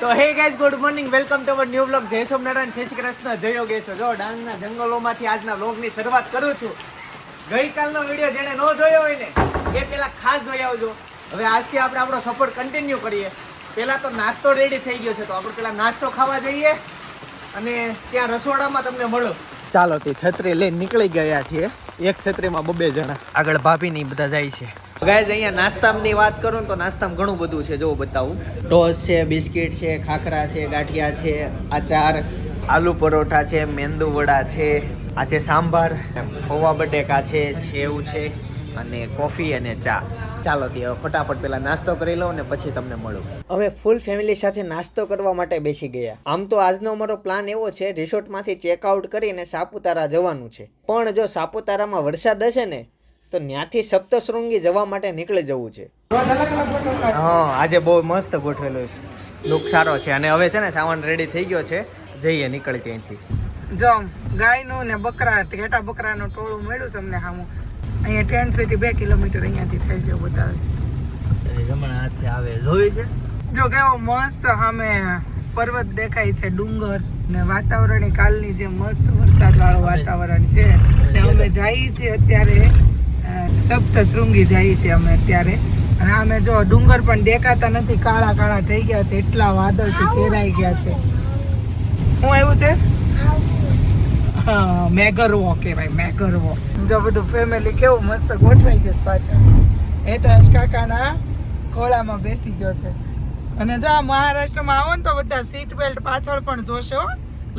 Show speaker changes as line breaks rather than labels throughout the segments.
તો hey guys good morning welcome to our new blog જય સોમનારાયણ જય શ્રી કૃષ્ણ, જય યોગેશ જો, ડાંગના જંગલોમાંથી આજના બ્લોગની શરૂઆત કરું છું. ગઈકાલનો વીડિયો જેણે ન જોયો હોય ને, એ પહેલાં ખાસ જોઈ આવજો. હવે આજથી આપણે આપણો સપોર્ટ કન્ટિન્યુ કરીએ. પહેલાં તો નાસ્તો રેડી થઈ ગયો છે, તો આપણે પહેલાં નાસ્તો ખાવા જઈએ અને ત્યાં રસોડામાં તમને મળો. ચાલો તે છત્રી લઈને નીકળી ગયા છીએ. એક છત્રીમાં બબે જણા. આગળ ભાભીની બધા જાય છે. ગાઈઝ અહીંયા નાસ્તાની વાત કરું તો નાસ્તામાં ઘણું બધું છે. જો બતાવું. ટોસ છે, બિસ્કિટ છે, ખાખરા છે, ગાંઠિયા છે, આચાર, આલુ પરોઠા છે, મેંદુ વડા છે, આ છે સાંભાર, પૌવા બટેકા છે, સેવ છે અને કોફી અને ચા. ચાલો તે ફટાફટ પેલા નાસ્તો કરી લઉં ને પછી તમને મળું. હવે ફૂલ ફેમિલી સાથે નાસ્તો કરવા માટે બેસી ગયા. આમ તો આજનો અમારો પ્લાન એવો છે રિસોર્ટમાંથી ચેકઆઉટ કરીને સાપુતારા જવાનું છે. પણ જો સાપુતારામાં વરસાદ હશે ને તો ત્યાંથી સપ્તશૃંગી જવા માટે નીકળી જવું છે. હા આજે બહુ મસ્ત ગોઠવેલું છે. લુક સારો છે. અને હવે છે ને સામાન રેડી થઈ ગયો છે. જઈએ નીકળી ત્યાંથી
જો ગાયનું ને બકરા ઘેટા બકરાનું ટોળું મળ્યું છે અમને સામું અહીંયા ટેન્ટ સિટી બે કિલોમીટર અહીંયાથી થાય છે બતાવે છે.
જમણા હાથે આવે. જોઈ છે?
જો કેવો મસ્ત સામે પર્વત દેખાય છે ડુંગર ને વાતાવરણ કાલની જે મસ્ત વરસાદ વાળું વાતાવરણ છે. ને અમે જઈએ છીએ અત્યારે સપ્તશૃંગી જઈએ છીએ અમે અત્યારે. અને અમે જો ડુંગર પણ દેખાતા નથી, કાળા કાળા થઈ ગયા છે, એટલા વાદળથી ઘેરાઈ ગયા છે. શું આવ્યું છે? હા મેગરવો કહેવાય મેગરવો જો બધું ફેમિલી કેવું મસ્ત ગોઠવાઈ ગયું પાછળ એ તો હર્ષ કાકાના ખોળામાં બેસી ગયો છે. અને જો આ મહારાષ્ટ્રમાં આવો ને તો બધા સીટ બેલ્ટ પાછળ પણ જોશો.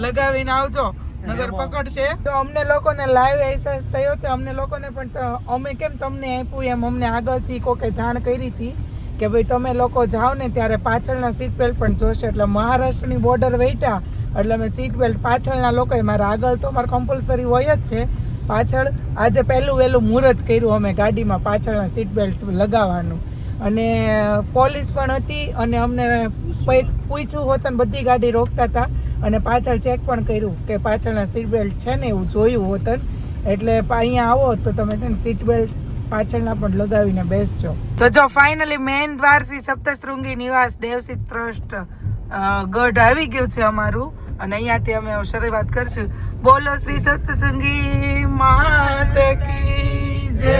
લગાવીને આવજો. નગર પકડશે તો અમને લોકોને લાઈવ અહેસાસ થયો છે. અમને લોકોને પણ અમે કેમ તમને આપ્યું એમ અમને આગળથી કોકે જાણ કરી હતી કે ભાઈ તમે લોકો જાઓ ને ત્યારે પાછળના સીટ બેલ્ટ પણ જોશે. એટલે મહારાષ્ટ્રની બોર્ડર વેઠા એટલે અમે સીટ બેલ્ટ પાછળના લોકોએ મારા આગળ તો મારે કમ્પલસરી હોય જ છે. પાછળ આજે પહેલું વહેલું મુહૂર્ત કર્યું અમે ગાડીમાં પાછળના સીટ બેલ્ટ લગાવવાનું. અને પોલીસ પણ હતી અને અમને પૂછ્યું હોત ને બધી ગાડી રોકતા હતા. અને પાછળ ચેક પણ કર્યું કે પાછળના સીટ બેલ્ટ છે ને એવું જોયું હોતન. એટલે અહીંયા આવો તો તમે છે ને સીટ બેલ્ટ પાછળના પણ લગાવીને બેસજો. તો જો ફાઇનલી મેન દ્વારસી સપ્તશૃંગી નિવાસ દેવસી ટ્રસ્ટ ગઢ આવી ગયું છે અમારું. અને અહીંયાથી અમે શરૂઆત કરશું. બોલો શ્રી સપ્તશૃંગી માત કી જય.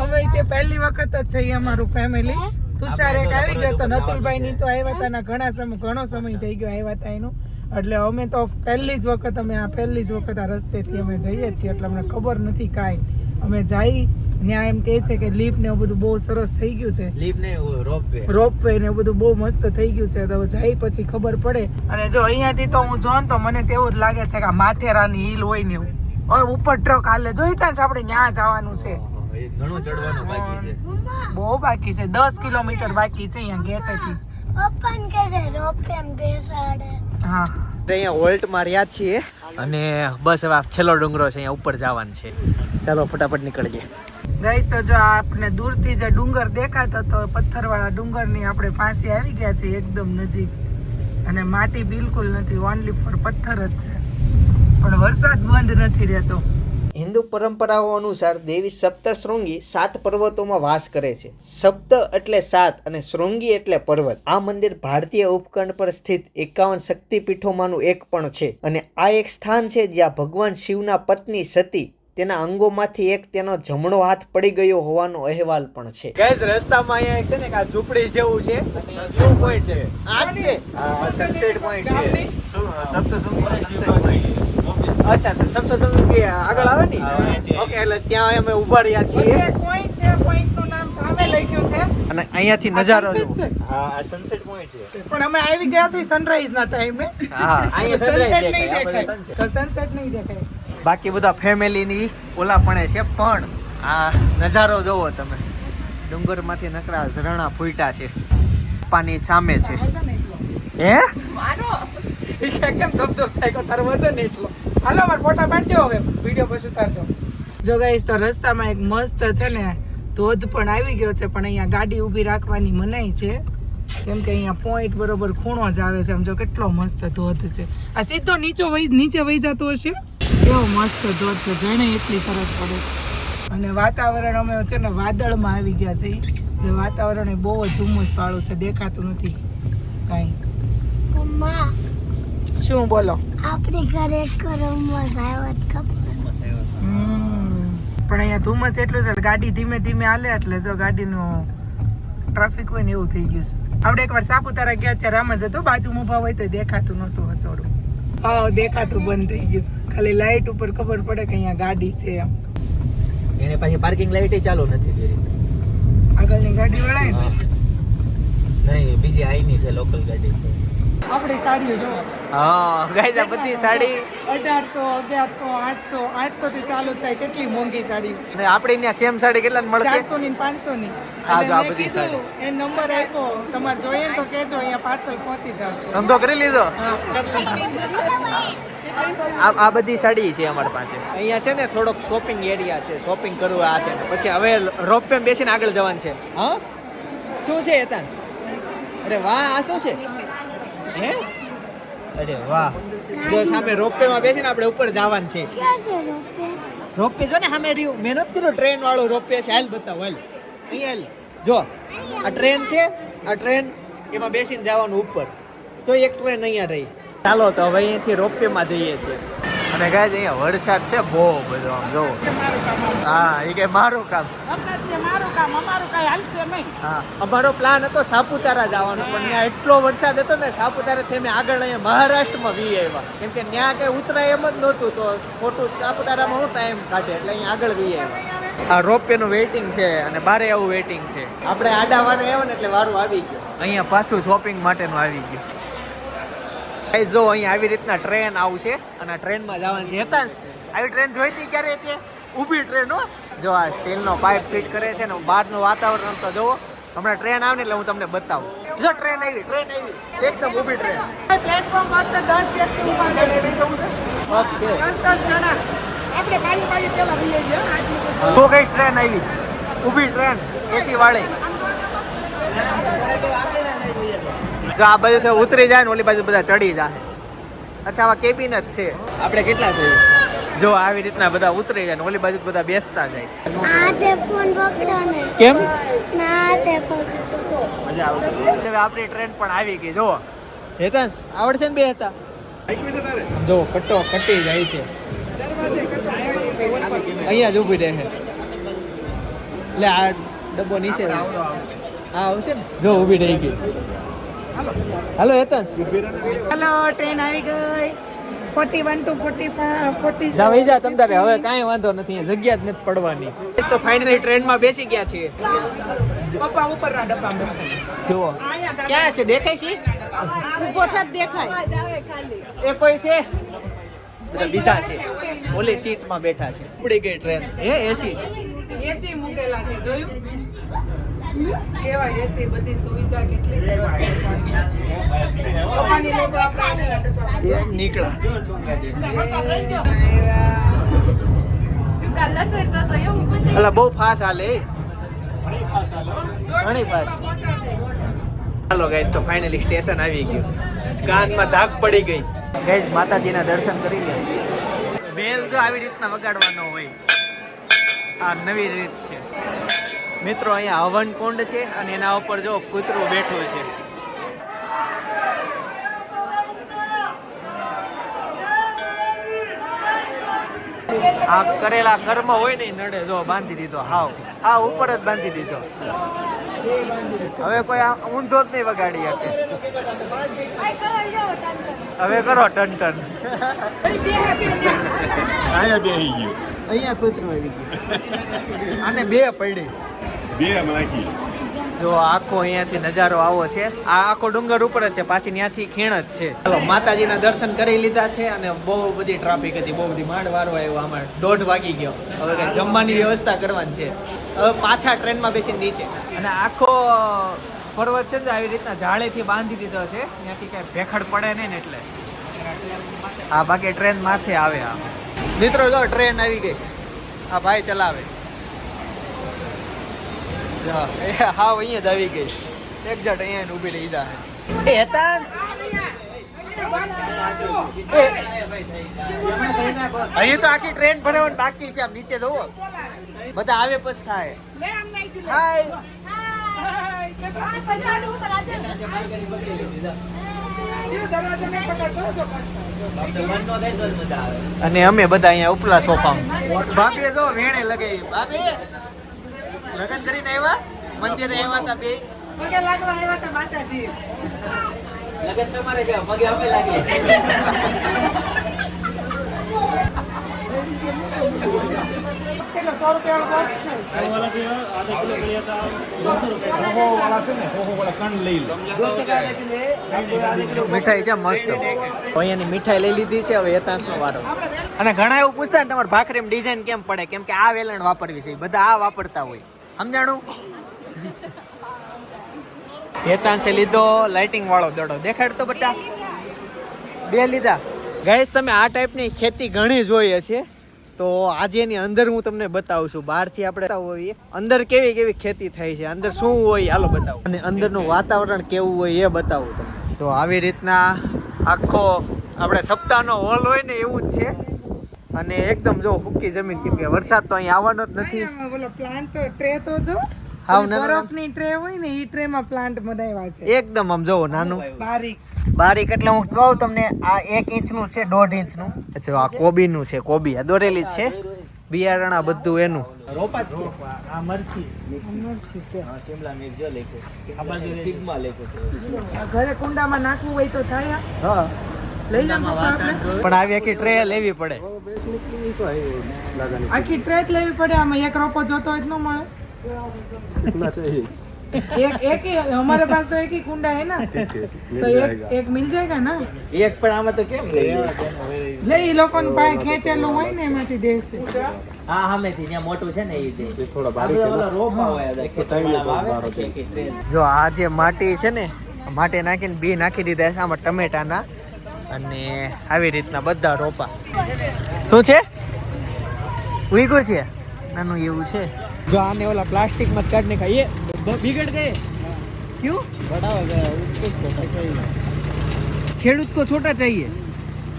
અમે તે પહેલી વખત જ છે અમારું ફેમિલી તુષાર એક આવી ગયો તો નતુલભાઈ ની તો આવ્યા હતા ઘણા સમય ઘણો સમય થઈ ગયો આવ્યા હતા એનું. એટલે અમે તો પહેલી જ વખત અમે આ પહેલી જ વખત આ રસ્તેથી અમે જઈએ છીએ એટલે અમને ખબર નથી કાંઈ. અમે જઈ ત્યાં એમ કહે છે કે લીપ ને એવું બધું બહુ સરસ થઈ ગયું છે.
લીપ ને રોપ વે.
રોપવે ને એવું બધું બહુ મસ્ત થઈ ગયું છે. તો જાય પછી ખબર પડે. અને જો અહીંયાથી તો હું જોઉં તો મને તેવું જ લાગે છે કે માથેરાની હિલ હોય ને એવું. ઉપર ટ્રક હાલે. જોઈતા છે આપણે ત્યાં જવાનું છે.
ઘણું ચડવાનું બાકી છે.
બહુ બાકી છે. દસ કિલોમીટર બાકી છે અહીંયા ગેટેથી
ઓપન કહે છે રોપિયમ બેસાડે.
હા.
અહીંયા હોલ્ટમાં રહ્યા છીએ અને બસ હવે છેલ્લો ડુંગરો છે અહીંયા ઉપર જવાનું છે. ચાલો ફટાફટ નીકળીએ.
ગઈશ તો જો આપણે દૂરથી જે ડુંગર દેખાતો હતો પથ્થરવાળા ડુંગરની આપણે પાસે આવી ગયા છે એકદમ નજીક. અને માટી બિલકુલ નથી ઓનલી ફોર પથ્થર જ છે. પણ વરસાદ બંધ નથી રહેતો.
હિન્દુ પરંપરાઓ અનુસાર દેવી સપ્તશૃંગી સાત પર્વતોમાં વાસ કરે છે. સપ્ત એટલે સાત અને શૃંગી એટલે પર્વત. આ મંદિર ભારતીય ઉપખંડ પર સ્થિત એકાવન શક્તિપીઠોમાંનું એક પણ છે અને આ એક સ્થાન છે જ્યાં ભગવાન શિવના પત્ની સતી તેના અંગોમાંથી એક તેનો જમણો હાથ પડી ગયો હોવાનો અહેવાલ પણ છે. ગઈઝ રસ્તામાં અહીંયા છે ને કે આ ઝૂંપડી જેવું છે. અને વ્યૂ પોઈન્ટ છે? આ છે. સનસેટ પોઈન્ટ છે. સપ્તશૃંગી સનસેટ તો સમજો તો કે આગળ આવે ને? ઓકે એટલે ત્યાં અમે ઊભા રહ્યા છીએ.
પોઈન્ટ છે પોઈન્ટનું નામ સામે લખ્યું છે.
અને અહીંયાથી નજારો.
છે.
હા સનસેટ પોઈન્ટ છે.
પણ અમે આવી ગયા છીએ સનરાઈઝ ના ટાઈમે
હા
સનસેટ નહીં દેખાય. તો સનસેટ નહીં દેખાય.
બાકી બધા ફેમિલીની ઓલા પણ છે પણ આ નજારો જોવો તમે. ડુંગરમાંથી નકરા ઝરણા ફૂટ્યા છે. પાની સામે છે. હે?
મારો કેમ ધબધબ થાય કે તારો વજન એટલો? હાલો, મારે ફોટા પાડજો હવે. વીડિયો પછી ઉતારજો. જો ગાઈસ તો રસ્તામાં એક મસ્ત છે ને, ધોધ પણ આવી ગયો છે, પણ અહીંયા ગાડી ઊભી રાખવાની મનાઈ છે. કેમ કે અહીંયા પોઈન્ટ બરોબર ખૂણો જ આવે છે. આમ કેટલો મસ્ત ધોધ છે. આ સીધો નીચો વહી, નીચે વહી જતો હશે? કેવો મસ્ત ધોધ છે. જેણે એટલી સરસ પડે. અને વાતાવરણ અમે છે ને વાદળમાં આવી ગયા છે એટલે વાતાવરણ એ બહુ જ ધુમ્મસ વાળું છે. દેખાતું નથી કાંઈ. શું બોલો?
આપણે ઘરે
હમ. પણ અહીંયા ધુમ્મસ એટલું છે ગાડી ધીમે ધીમે હાલે એટલે જો ગાડીનું ટ્રાફિક હોય ને એવું થઈ ગયું છે. આપણે એકવાર સાપુતારા ગયા ત્યારે આમ જ હતું બાજુમાં ઊભા હોય તો દેખાતું નહોતું હચોડું હા દેખાતું બંધ થઈ ગયું. ખાલી લાઇટ ઉપર ખબર પડે કે અહીંયા ગાડી છે એમ.
એને પાછી પાર્કિંગ લાઇટ ચાલુ નથી કરી.
આગળની ગાડી વળાય
નહીં બીજી આઈની છે લોકલ ગાડી.
આપણી સાડીઓ જો
હા ગાઈસ આ બધી સાડી.
અઢારસો અગિયારસો આઠસો આઠસો થી ચાલુ થાય કેટલી મોંઘી સાડી.
અને આપણે ત્યાં સેમ સાડી કેટલા મળશે?
400 ની પાંચસો ની
હા, જો આ બધી
સાડી. એ નંબર આપ્યો. તમારે જોઈએ તો કેજો અહીંયા પાર્સલ પહોંચી જશે.
ધંધો કરી લીધો? આ આ બધી સાડી છે અમારી પાસે. અહીંયા છે ને થોડોક શોપિંગ એરિયા છે. શોપિંગ કરવું આ છે પછી હવે રોપ વેમાં બેસીને આગળ જવાનું છે. હા? શું છે એતાન અરે વાહ આ શું છે? હે? અરે વાહ. જો સામે રોપમાં બેસીને આપણે ઉપર જવાનું છે.
રોપવે રોપે
રોપે જો ને સામે રહ્યું. મહેનત કર્યું ટ્રેન વાળો રોપે છે. હાલ બતાવો, હાલ. અહીંયા હાલ. જો, આ ટ્રેન છે, આ ટ્રેન એમાં બેસીને જવાનું ઉપર. તો એક ટ્રેન અહીંયા રહી. ચાલો, તો હવે અહીંયાથી રોપે માં જઈએ છીએ. અને ગાય અહીંયા વરસાદ છે બહુ બધો આમ જો હા એ કે મારું કામ.
મારું કામ. અમારું કઈ હાલશે નહીં.
હા. અમારો પ્લાન હતો સાપુતારા જવાનો પણ ત્યાં એટલો વરસાદ હતો ને સાપુતારા થી અમે આગળ અહીંયા મહારાષ્ટ્રમાં વી આવ્યા. કેમ કે ત્યાં કઈ ઉતરાય એમ જ નહોતું તો ખોટું સાપુતારામાં હું ટાઈમ કાઢે એટલે અહીંયા આગળ વી આવ્યા. આ રોપવેનું વેઇટિંગ છે અને બારે આવું વેઇટિંગ છે. આપણે આડા વારે આવ્યા ને એટલે વારું આવી ગયું. અહીંયા પાછું શોપિંગ માટેનું આવી ગયું. જો અહીંયા આવી રીતના ટ્રેન આવશે અને ટ્રેનમાં જવાનું છે હેતાંશ આવી ટ્રેન જોઈતી ક્યારે હતી ઊભી ટ્રેન હો જો આ સ્ટીલનો પાઇપ ફિટ કરે છે ને બહારનું વાતાવરણ તો જોવો હમણાં ટ્રેન આવે ને એટલે હું તમને બતાવું જો ટ્રેન આવી ટ્રેન આવી એકદમ ઊભી ટ્રેન
પ્લેટફોર્મ ફક્ત દસ વ્યક્તિ ઊભા
ઓકે
દસ દસ જણા આપણે પાલી પાલી પેલા ભઈએ છીએ. તો
કઈ ટ્રેન આવી ઊભી ટ્રેન એસી વાળી જો આ બાજુ ઉતરી જાય ને ઓલી બાજુ બધા ચડી જાય. અચ્છા આવા કેબિન જ છે. આપણે કેટલા છે જો આવી રીતના બધા ઉતરી જાય ને ઓલી બાજુ બધા બેસતા જાય.
આ તે ફોન પકડો ને.
કેમ? મજા આપણી ટ્રેન પણ આવી ગઈ જો હેતાંશ આવડશે ને બે હતા? જો કટ્ટો કટી જાય છે. અહીંયા જ ઊભી રહે. એટલે આ ડબ્બો નીચે હા આવશે ને? જો ઊભી રહી ગઈ. હાલો હેતાંશ
હેલો ટ્રેન આવી ગઈ. Forty one two forty forty
જાવ જા તમ તારે. હવે કાંઈ વાંધો નથી જગ્યા જ નથી પડવાની. તો ફાઇનલી ટ્રેનમાં બેસી ગયા છીએ.
પપ્પા ઉપરના ડબ્બામાં
જુઓ. ક્યાં છે? દેખાય છે?
ઊભો થાત દેખાય.
એ કોઈ છે? બીજા છે. ઓલી સીટમાં બેઠા છે. ઉપડી ગઈ ટ્રેન એ એસી છે.
એસી મૂકેલા છે જોયું? કેવા એસી બધી સુવિધા કેટલી સરસ છે.
બહુ ફાસ હાલે. ઘણી ફાસ ચાલો ગાઈસ તો ફાઇનલી સ્ટેશન આવી ગયું. કાનમાં ધાક પડી ગઈ. ગાઈસ માતાજીના દર્શન કરી લે. બેલ જો આવી રીતના વગાડવાનો હોય. આ નવી રીત છે. મિત્રો અહીંયા હવન કુંડ છે અને એના ઉપર જો કૂતરું બેઠું છે. આ કરેલા કર્મ હોય ને નડે જો બાંધી દીધો હાવ. હા ઉપર જ બાંધી દીધો. હવે કોઈ ઊંધો જ નહીં વગાડી શકે. હવે કરો ટન ટન
અહીંયા બેહી ગયું.
અહીંયા કૂતરું આવી ગયું. અને બે પડી
બે નાખી.
જો આખો અહીંયાથી નજારો આવો છે. આ આખો ડુંગર ઉપર જ છે, પાછી ત્યાંથી ખીણ જ છે. ચાલો, માતાજીના દર્શન કરી લીધા છે અને બહુ બધી ટ્રાફિક હતી, બહુ બધી માંડ વારો આવ્યો, આમાં દોઢ વાગી ગયો. હવે જમવાની વ્યવસ્થા કરવાની છે. પાછા ટ્રેનમાં બેસી નીચે. અને આખો પર્વત છે આવી રીતના જાળેથી બાંધી દીધો છે. ત્યાંથી કાંઈ ભેખડ પડે નહીં ને એટલે. આ બાકી ટ્રેન માથે આવે આ. મિત્રો, જો ટ્રેન આવી ગઈ. આ ભાઈ ચલાવે. હા, અહીંયા જ આવી ગઈ. એક્ઝેક્ટ અહીંયા ઊભી રહી જાય એ અહીં તો આખી ટ્રેન ભરાવાની બાકી છે આમ નીચે જોવો બધા આવે પછી થાય હાય. અને અમે બધા અહીંયા ઉપલા સોફામાં. ભાભી જો વેણે લગાવી. ભાભી. લગન કરીને આવ્યા? મંદિરે આવ્યા હતા બે.
પગે લાગવા આવ્યા હતા માતાજી.
લગન તમારે કે પગે અમે લાગીએ.
કેટલો સો રૂપિયા
મીઠાઈ છે મસ્ત. અહીંયાની મીઠાઈ લઈ લીધી છે હવે હેતાંશનો વારો. અને ઘણા એવું પૂછતા ને તમારે ભાખરીમાં ડિઝાઇન કેમ પડે? કેમ કે આ વેલણ વાપરવી છે બધા આ વાપરતા હોય. સમજાણું? હેતાંશે લીધો લાઇટિંગ વાળો દડો. દેખાડ બટા. બે લીધા. ગાઈસ તમે આ ટાઈપની ખેતી ઘણી જોઈ હશે તો આજે એની અંદર હું તમને બતાવું છું. બહારથી આપણે હોઈએ અંદર કેવી કેવી ખેતી થાય છે? અંદર શું હોય હાલો બતાવું. અને અંદરનું વાતાવરણ કેવું હોય એ બતાવું તમને. તો આવી રીતના આખો આપણે સપ્તાહનો હોલ હોય ને એવું જ છે. અને એકદમ જો હુકી જમીન કેમ કે વરસાદ તો અહીં આવવાનો જ નથી.
બોલો પ્લાન્ટ તો ટ્રે તો જો
હાવ.
બરફની ટ્રે હોય ને એ ટ્રે માં પ્લાન્ટ બનાવ્યા છે.
એકદમ આમ જોવો નાનું.
બારીક.
બારીક એટલે હું કહું તમને આ એક ઇંચનું છે દોઢ ઇંચનું. અચ્છા આ કોબીનું છે કોબી. આ દોરેલી જ છે. બિયારણ આ બધું એનું. રોપા છે. આ મરચી.
મરચી છે.
શિમલા મિર્ચ જો લેખો. આ બાજુ સિગ્મા લેખો
છે. ઘરે કુંડામાં નાખવું હોય તો થાય
હા.
લઈ લો
પણ આવી આખી ટ્રે લેવી પડે.
આખી ટ્રે જ લેવી પડે આમાં એક રોપો જોતો હોય ન મળે. એક એક અમારે પાસે તો એક કુંડા હે ના. તો એક એક મિલ જાયગા ના?
એક પણ આમાં તો કેમ
લે એ લોકો પાસે ખેંચેલું હોય ને એમાંથી દેશે.
હા હમે થી ત્યાં મોટું છે ને એ દે. થોડો બારીક રોપ આવે
જો આ જે માટી છે ને માટી નાખીને બી નાખી દીધા છે આમાં ટમેટાના. અને આવી રીતના બધા રોપા શું છે ઉઈગું છે નાનું એવું છે જો આને ઓલા પ્લાસ્ટિકમાં જ કાઢને ખાઈએ બિગડ ગયે ક્યું
બડાવા ગયા ઉત્કૃષ્ટ તો કઈ
ખેડૂત को छोटा चाहिए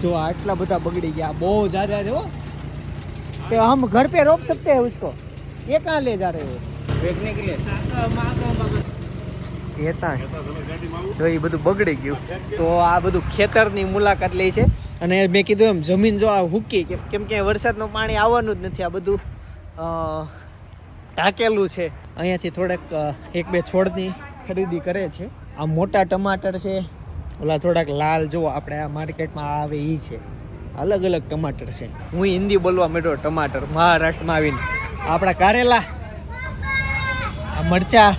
जो आटला બધા બગડી ગયા બહુ ज्यादा है वो तो हम घर पे रोप सकते हैं उसको ये कहाँ ले जा रहे हो
બેચને કે લીએ
ये તા એ બધું બગડી ગયું, તો આ બધું ખેતરની મુલાકાત લે છે. અને મેં કીધું એમ, જમીન જો આ હુકી, કેમ કે વરસાદનું પાણી આવવાનું જ નથી, આ બધું ઢાકેલું છે. અહીંયાથી થોડાક એક બે છોડની ખરીદી કરે છે. આ મોટા ટમાટર છે, ઓલા થોડાક લાલ જો આપણે આ માર્કેટમાં આવે એ છે. અલગ અલગ ટમાટર છે. હું હિન્દી બોલવા માંડ્યો, ટમાટર, મહારાષ્ટ્રમાં આવીને. આપણા કારેલા, આ મરચા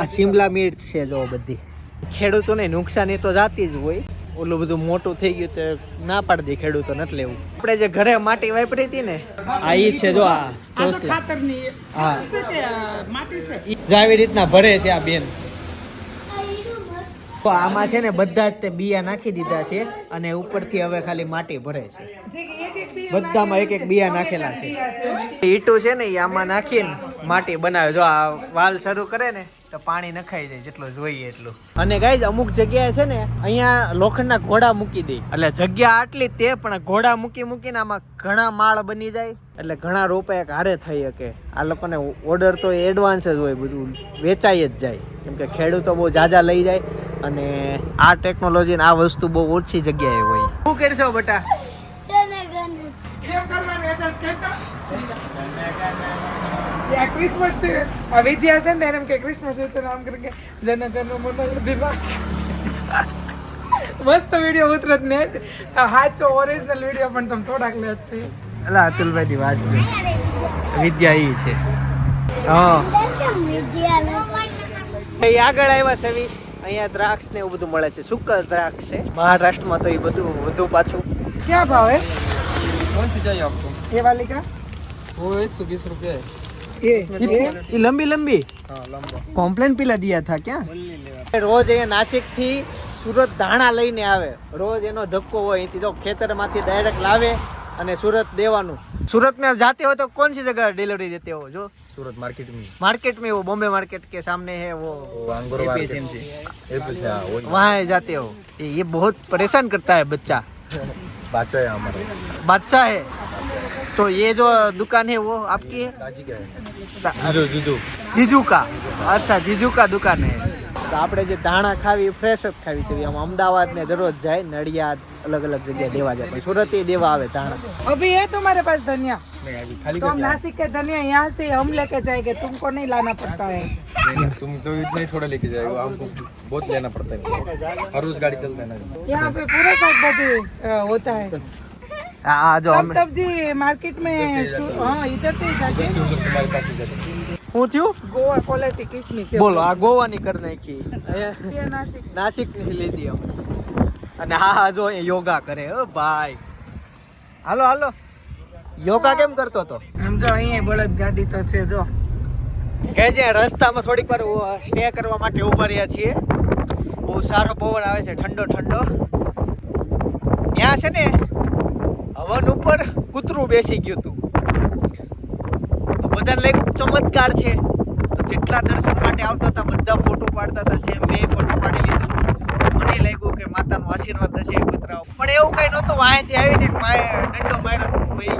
આ શિમલા મિર્ચ છે જો બધી. ખેડૂતોને નુકસાની તો જાતી જ હોય. ઓલું બધું મોટું થઈ ગયું તો ના પાડી દે ખેડૂતો નથી લેવું. આપણે જે ઘરે માટી વાપરી હતી ને આ ઈ છે જો આ.
ખાતરની
હા.
માટી છે.
જો આવી રીતના ભરે છે આ બેન. તો આમાં છે ને બધા જ તે બિયા નાખી દીધા છે અને ઉપરથી હવે ખાલી માટી ભરે છે. બધામાં એક એક બિયા નાખેલા છે. ઈટું છે ને એ આમાં નાખીને માટી બનાવે. જો આ વાલ શરૂ કરે ને તો પાણી નખાઈ જાય જેટલું જોઈએ એટલું. અને ગાઈઝ અમુક જગ્યાએ છે ને અહીંયા લોખંડના ઘોડા મૂકી દે. એટલે જગ્યા આટલી તે પણ આ ઘોડા મૂકી મૂકીને આમાં ઘણા માળ બની જાય. એટલે ઘણા રોપા એક હારે થઈ શકે. આ લોકોને ઓર્ડર તો એડવાન્સ જ હોય બધું વેચાઈ જ જાય. કેમ કે ખેડૂતો બહુ જાજા લઈ જાય અને આ ટેકનોલોજી આ વસ્તુ બહુ ઓછી જગ્યાએ હોય. શું કરશો બટા?
કેમ કરવાનું એ દસ કહેતા આ ક્રિસમસ ટ્રી આ વિદ્યા છે ને એને એમ કે ક્રિસમસ છે તો નામ કરીને જન જન મોટા દીવા મસ્ત વિડીયો ઉતરત ને આ સાચો ઓરિજિનલ વિડીયો પણ તમે થોડાક લેત થઈ
અલા અતુલભાઈ ની વાત છે વિદ્યા ઈ છે હા એ આગળ આવ્યા સેવી અહીંયા દ્રાક્ષ ને એવું બધું મળે છે સુકલ દ્રાક્ષ છે મહારાષ્ટ્રમાં તો એ બધું વધુ પાછું
क्या भाव है
कौन सी चाहिए आपको
ये वाली का
वो एक सौ बीस रुपये
ये
ये लंबी लंबी
हाँ लंबा
कॉम्प्लेन पिला दिया था क्या રોજ અહીંયા નાસિક થી સુરત ધાણા લઈને આવે રોજ એનો ધક્કો હોય અહીંથી જો ખેતરમાંથી ડાયરેક્ટ લાવે અને સુરત દેવાનું सूरत में आप जाते हो तो कौन सी जगह डिलीवरी देते हो जो
सूरत मार्केट में
मार्केट में वो बॉम्बे मार्केट के सामने है वो
वो अंगूर एपीएसएमसी एपीएसएमसी हाँ वही
वहाँ जाते हो ये ये बहुत परेशान करता है बच्चा
बादशाह है हमारे
बादशाह है तो ये जो दुकान है वो आपकी है
काजी का है
ता-
जीजू जीजू
जीजू का अच्छा जीजू का दुकान है તો આપણે જે ધાણા ખાવી ફ્રેશ જ ખાવી છે આમ અમદાવાદ ને દરરોજ જાય નડિયાદ અલગ અલગ જગ્યાએ દેવા જાય પણ સુરત દેવા આવે ધાણા
अभी है तुम्हारे पास धनिया तो हम नासिक के धनिया यहाँ से हम लेके जाएंगे तुमको नहीं लाना पड़ता है
तुम तो इतना ही थोड़ा लेके जाएगा हमको बहुत लेना पड़ता है हर रोज गाड़ी चलता है ना
यहाँ पे पूरा साग भाजी अ, होता है
આ આ જો
सब
અમે
सब्जी मार्केट में सु- हाँ इधर से ही जाके
फिर उधर तुम्हारे पास ही जाते हैं।
શું થયું
गोवा क्वालिटी किसमिस है।
બોલો આ ગોવાની કરી નાખી અહીંયા
ये नासिक
નાસિક ની લીધી અમે અને હા હા જો એ યોગા કરે હો ભાઈ હાલો હાલો યોગા કેમ કરતો તો
આમ જો અહીંયા બળદ ગાડી તો છે જો
કે જે રસ્તામાં થોડીક વાર સ્ટે કરવા માટે ઊભા રહ્યા છીએ બહુ સારો પવન આવે છે ઠંડો ઠંડો ત્યાં છે ને હવન ઉપર કૂતરું બેસી ગયું હતું. તો બધાને લઈ ચમત્કાર છે. તો જેટલા દર્શન માટે આવતા હતા, બધા ફોટો પાડતા હતા. સેમ મેં ફોટો પાડી લીધો. મને લાગ્યું કે માતાનો આશીર્વાદ હશે કૂતરાઓ. પણ એવું કઈ નહોતું વાંચી આવીને દંડો માર્યો વહી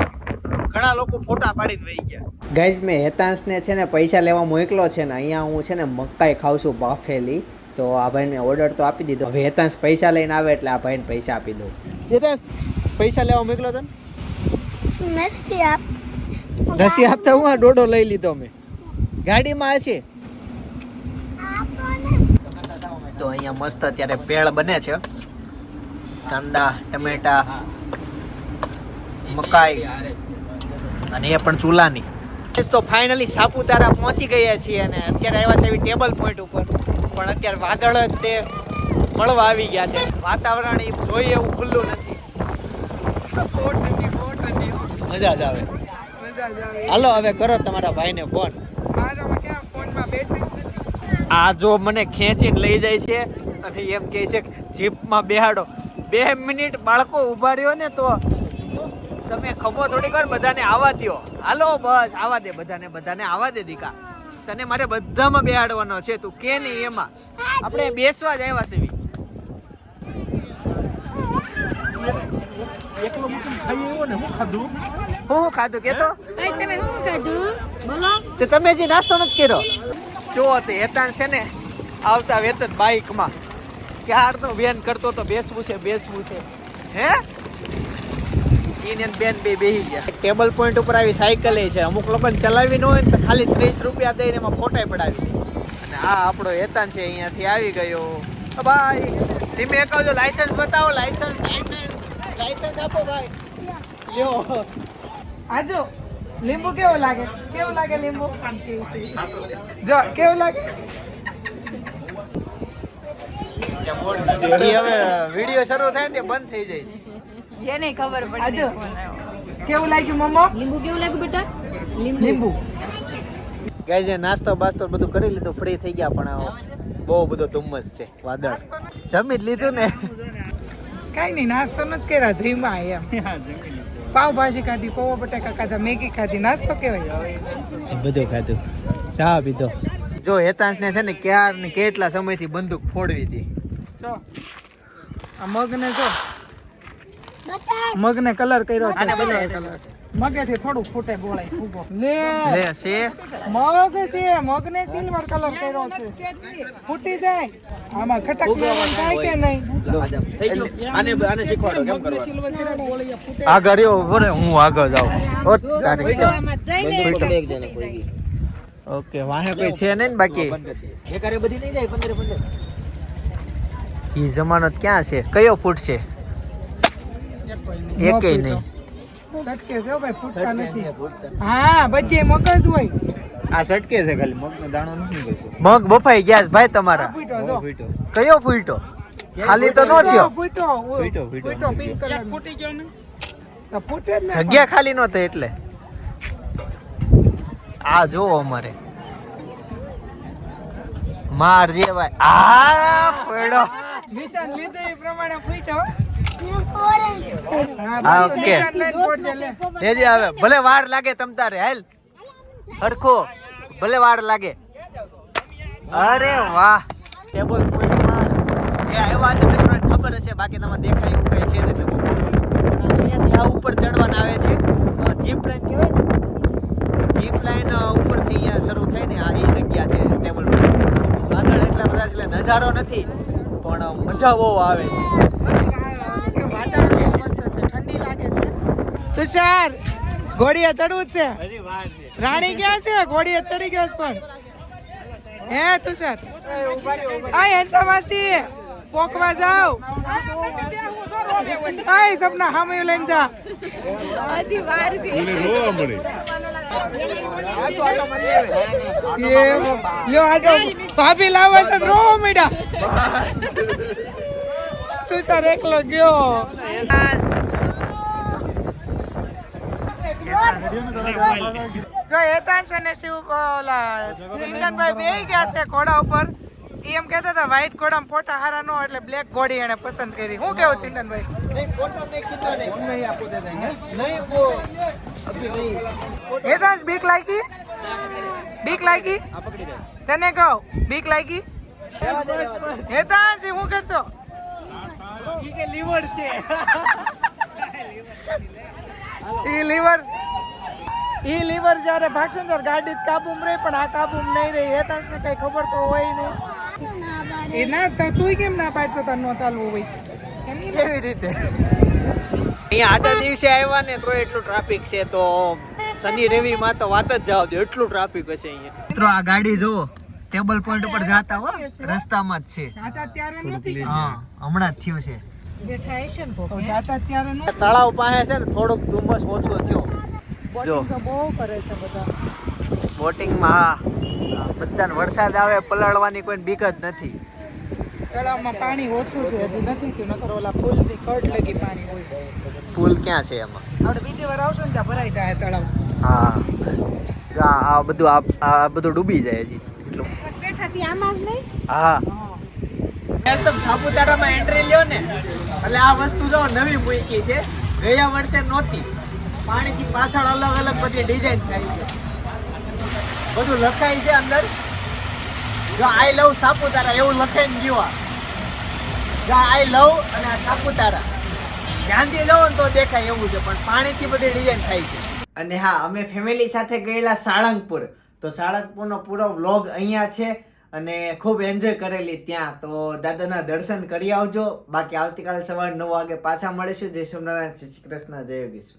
ઘણા લોકો ફોટા પાડીને વહી ગયા. ગાઈઝ મેં હેતાંશને છે ને પૈસા લેવા મોકલો છે ને, અહીંયા હું છે ને મકાઈ ખાઉં છું બાફેલી. તો આ ભાઈને ઓર્ડર તો આપી દીધો. હવે હેતાંશ પૈસા લઈને આવે એટલે આ ભાઈને પૈસા આપી દઉં. હેતાંશ પૈસા લેવા મોકલો તને?
નથી આપ
રસી આપતા હું આ ડોડો લઈ લીધો મેં ગાડીમાં હશે. તો અહીંયા મસ્ત અત્યારે પેળ બને છે. કાંદા ટમેટા મકાઈ અને એ પણ ચૂલાની. તો ફાઇનલી સાપુતારા પહોંચી ગયા છીએ અને અત્યારે આવ્યા છે એવી ટેબલ પોઈન્ટ ઉપર. પણ અત્યારે વાદળ જ તે મળવા આવી ગયા છે. વાતાવરણ એ જોઈએ એવું ખુલ્લું નથી. મજા જ આવે.
આવે
હાલો, હવે કરો તમારા ભાઈને ફોન આ જો મને ખેંચીને લઈ જાય છે, અને એમ કહે છે જીપમાં બેહાડો. બે મિનિટ બાળકો ઊભા રહ્યો ને તો તમે ખભો થોડીક વાર બધાને આવવા દ્યો. હાલો, બસ આવા દે બધાને બધાને આવવા દે દીકા. તને મારે બધામાં બેહાડવાનો છે તું કે નહીં એમાં? આપણે બેસવા જ આવ્યા છે એવી. હું હું ખાધું? કેતો?
તમે શું ખાધું? બોલો.
તે તમે જે નાસ્તો નથી કર્યો? જો તે હેતાન છે ને આવતા વેત જ ક્યાર તો વેન કરતો તો બેસવું છે બેસવું છે. હે? ઈને બેન બે બેહી ગયા. ટેબલ પોઈન્ટ ઉપર આવી સાયકલ છે. અમુક લોકોને ચલાવી ન હોય ને તો ખાલી ત્રીસ રૂપિયા દઈને એમાં ફોટા પડાવી અને આ આપણો હેતાન છે અહીંયાથી આવી ગયો. ભાઈ ધીમે કહો છો લાયસન્સ બતાવો લાયસન્સ લાયસન્સ લાયસન્સ આપો ભાઈ. લ્યો.
આજો લીંબુ કેવો લાગે? કેવું લાગે લીંબુ? જો કેવું લાગે?
હવે વીડિયો શરૂ થાય ને તે બંધ થઈ જાય છે.
એને ખબર પડી
કેવું લાગ્યું મમ્મો
લીંબુ કેવું લાગ્યું બેટા? લીંબુ.
જે નાસ્તો બાસ્તો બધું કરી લીધું ફ્રી થઈ ગયા પણ બહુ બધો ધુમ્મસ છે વાદળ. જમી જ લીધું ને.
કાઈ નહીં નાસ્તો નથી કર્યા જીમા એમ. પાવભાજી ખાધી પૌવા બટાકા ખાધા મેગી ખાધી નાસ્તો કેવાય
બધું ખાધું. ચા પીધો. જો હેતાંશ ને છે ને ક્યાર ને કેટલા સમયથી બંદૂક ફોડવી હતી?
જો આ મગને જો મગને કલર કર્યો છે. મગેથી થોડું ફૂટે ગોળાય ફૂગો લે.
લે છે.
મગ છે મગને સિલ્વર કલર કર્યો છે. ફૂટી જાય. આમાં ખટક લેવાનું થાય કે નહીં?
આને આને શીખવાડો કેમ
કરવા? સિલ્વર કર્યા ગોળાય ફૂટે.
આગળ રહ્યો ઊભો રહે હું આગળ જાઉં. ઓ તારી. ઓકે વાહે કોઈ છે નહીં ને બાકી? ઈ જમાનત ક્યાં છે? કયો ફૂટ છે? એકેય નહીં.
સટકે છે ભાઈ ફૂટતા નથી. હા બધે મગજ હોય.
આ સટકે છે ખાલી મગનો દાણો નથી મગ બફાઈ ગયા ભાઈ તમારા. કયો ફૂટો? ખાલી તો નો થયો.
ફૂટો
ફૂટો, ફૂટો.
પિંક કલર ફૂટી ગયો ને? તો ફૂટે જ ને
જગ્યા ખાલી નતો થઈ એટલે. આ જો અમારે. માર જે ભાઈ. આ પડ્યો
નિશાન લીધે એ પ્રમાણે ફૂટો
ઓરેન્જ
હા,
ઓકે.
એ
જે હવે ભલે વાર લાગે તમ તારે, હાલ. હરખો. ભલે વાર લાગે. અરે વાહ. ટેબલ પોઈન્ટમાં જે આવ્યા છે મિત્રો ખબર હશે. બાકી તમને દેખાય એવું કઈ છે ને એટલે બહુ અહીંયાથી આ ઉપર ચડવાના આવે છે. જીપ લાઈન કહેવાય ને? જીપ લાઈન ઉપરથી અહીંયા શરૂ થાય ને, આ એ જગ્યા છે ટેબલ વાદળ એટલા બધા એટલે નજારો નથી, પણ મજા બહુ આવે છે
કે વાતાવરણ બહુ મસ્ત છે ઠંડી લાગે છે તુષાર ઘોડીએ ચડવું જ છે.
હજી વાર છે.
રાણી ક્યાં છે? ઘોડીએ ચડી ગયો છે પણ. હે તુષાર? આ હેંચા માસી પોકવા જાવ. આય સપના હામે લઈને જા.
હજી વાર છે.
એને રોવા મળે.
ભાભી લાવે તો રોવા મળ્યા તુષાર એકલો ગયો. જો હેતાંશ અને શિવ ઓલા ચિંતનભાઈ બે ગયા છે ઘોડા ઉપર. એમ કહેતા હતા વ્હાઈટ ઘોડામાં ફોટા હારા નો એટલે બ્લેક ઘોડી એને પસંદ કરી. હું કેવું ચિંતનભાઈ? હેતાંશ બીક લાગી? બીક લાગી? તને કહો બીક લાગી? હેતાંશ હું કરશો?
લીવર
છે. લીવર ઈ લીવર જ્યારે ભાગશે ને ત્યારે ગાડી કાબુમ રહે પણ આ કાબુમ નહીં રહી હેતાંશને કઈ ખબર તો હોય નહીં. એ ના તો તું કેમ ના પાડશો તાર નો ચાલવું હોય?
કેવી રીતે? અહીંયા આટા દિવસે આવ્યા ને તો એટલું ટ્રાફિક છે તો શનિ રવિ માં તો વાત જ જવા દો એટલું ટ્રાફિક હશે અહીંયા. મિત્રો આ ગાડી જુઓ ટેબલ પોઈન્ટ ઉપર જાતા હો રસ્તામાં જ છે.
જાતા ત્યારે નથી
હા હમણાં જ થયું છે.
ને જાતા ત્યારે
તળાવ પાસે છે ને થોડોક ધુમ્મસ ઓછો થયો. જો.
બહુ કરે છે બધા.
બોટિંગમાં હા બધાને વરસાદ આવે પલળવાની કોઈ બીક જ નથી.
તળાવમાં પાણી ઓછું છે હજી નથી થયું નકર ઓલા પુલથી કટ લગી પાણી હોય.
પુલ ક્યાં છે એમાં?
આપણે બીજી વાર આવશું ને ત્યાં ભરાઈ જાય તળાવ.
હા. આ બધું આ બધું ડૂબી જાય હજી. એટલું. હા. એકદમ સાપુતારામાં એન્ટ્રી લ્યો ને એટલે આ વસ્તુ જો નવી મૂકી છે ગયા વર્ષે નહોતી. પાણીથી પાછળ અલગ અલગ બધી ડિઝાઇન થાય છે. બધું લખાય છે અંદર. જો આઈ લવ સાપુતારા, એવું લખાઈને ગયું જો આઈ લવ અને આ સાપુતારા. ધ્યાનથી લો ને તો દેખાય એવું છે, પણ પાણીથી બધી ડિઝાઇન થાય છે. અને હા, અમે ફેમિલી સાથે ગયેલા સાળંગપુર. તો સાળંગપુરનો પૂરો વ્લોગ અહીંયા છે અને ખૂબ એન્જોય કરેલી ત્યાં. તો દાદાના દર્શન કરી આવજો. બાકી આવતીકાલે સવારે નવ વાગે પાછા મળીશું. જય સોમનારાયણ શ્રી કૃષ્ણ, જય વિશ્વ